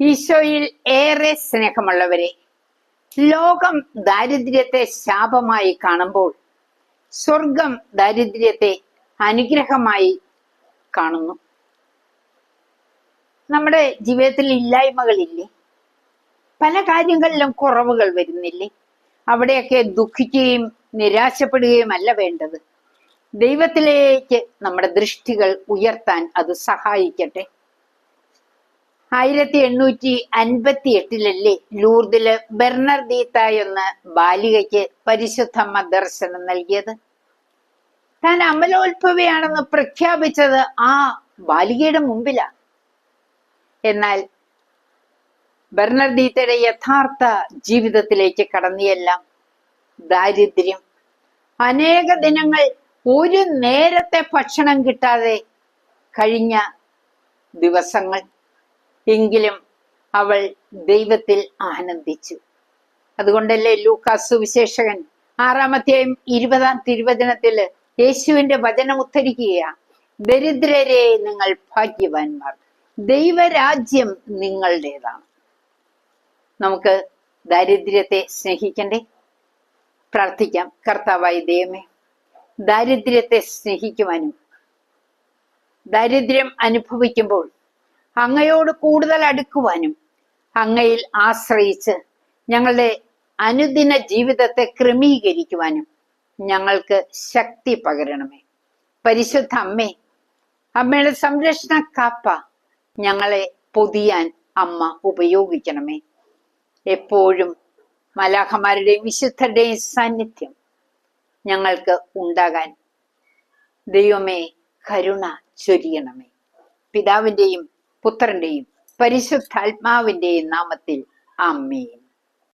ഈശോയിൽ ഏറെ സ്നേഹമുള്ളവരെ ലോകം ദാരിദ്ര്യത്തെ ശാപമായി കാണുമ്പോൾ സ്വർഗം ദാരിദ്ര്യത്തെ അനുഗ്രഹമായി കാണുന്നു. നമ്മുടെ ജീവിതത്തിൽ ഇല്ലായ്മകളില്ലേ? പല കാര്യങ്ങളിലും കുറവുകൾ വരുന്നില്ലേ? അവിടെയൊക്കെ ദുഃഖിക്കുകയും നിരാശപ്പെടുകയും അല്ല വേണ്ടത്. ദൈവത്തിലേക്ക് നമ്മുടെ ദൃഷ്ടികൾ ഉയർത്താൻ അത് സഹായിക്കട്ടെ. ആയിരത്തി എണ്ണൂറ്റി അൻപത്തി എട്ടിലല്ലേ ലൂർദിൽ ബെർണർദീത്ത എന്ന ബാലികയ്ക്ക് പരിശുദ്ധമ്മ ദർശനം നൽകിയത്? താൻ അമലോത്ഭവയാണെന്ന് പ്രഖ്യാപിച്ചത് ആ ബാലികയുടെ മുമ്പിലാണ് എന്നാൽ ബെർണർദീത്തയുടെ യഥാർത്ഥ ജീവിതത്തിലേക്ക് കടന്നിയെല്ലാം ദാരിദ്ര്യം. അനേക ദിനങ്ങൾ ഒരു നേരത്തെ ഭക്ഷണം കിട്ടാതെ കഴിഞ്ഞ ദിവസങ്ങൾ. എങ്കിലും അവൾ ദൈവത്തിൽ ആനന്ദിച്ചു. അതുകൊണ്ടല്ലേ ലൂക്കാസ് വിശേഷകൻ ആറാമത്തെയും ഇരുപതാം തിരുവചനത്തിൽ യേശുവിന്റെ വചനം ഉദ്ധരിക്കുക ദരിദ്രരെ നിങ്ങൾ ഭാഗ്യവാന്മാർ ദൈവരാജ്യം നിങ്ങളുടേതാണ്. നമുക്ക് ദാരിദ്ര്യത്തെ സ്നേഹിക്കണ്ടേ? പ്രാർത്ഥിക്കാം. കർത്താവായ ദൈവമേ ദാരിദ്ര്യത്തെ സ്നേഹിക്കുവാനും ദാരിദ്ര്യം അനുഭവിക്കുമ്പോൾ അങ്ങയോട് കൂടുതൽ അടുക്കുവാനും അങ്ങയിൽ ആശ്രയിച്ച് ഞങ്ങളുടെ അനുദിന ജീവിതത്തെ ക്രമീകരിക്കുവാനും ഞങ്ങൾക്ക് ശക്തി പകരണമേ. പരിശുദ്ധ അമ്മേ അമ്മയുടെ സംരക്ഷണ കാപ്പ ഞങ്ങളെ പൊതിയാൻ അമ്മ ഉപയോഗിക്കണമേ. എപ്പോഴും മലാഖമാരുടെയും വിശുദ്ധരുടെയും സാന്നിധ്യം ഞങ്ങൾക്ക് ഉണ്ടാകാൻ ദൈവമേ കരുണ ചൊരിയണമേ. പിതാവിന്റെയും പുത്രന്റെയും പരിശുദ്ധാത്മാവിന്റെയും നാമത്തിൽ. ആമേൻ.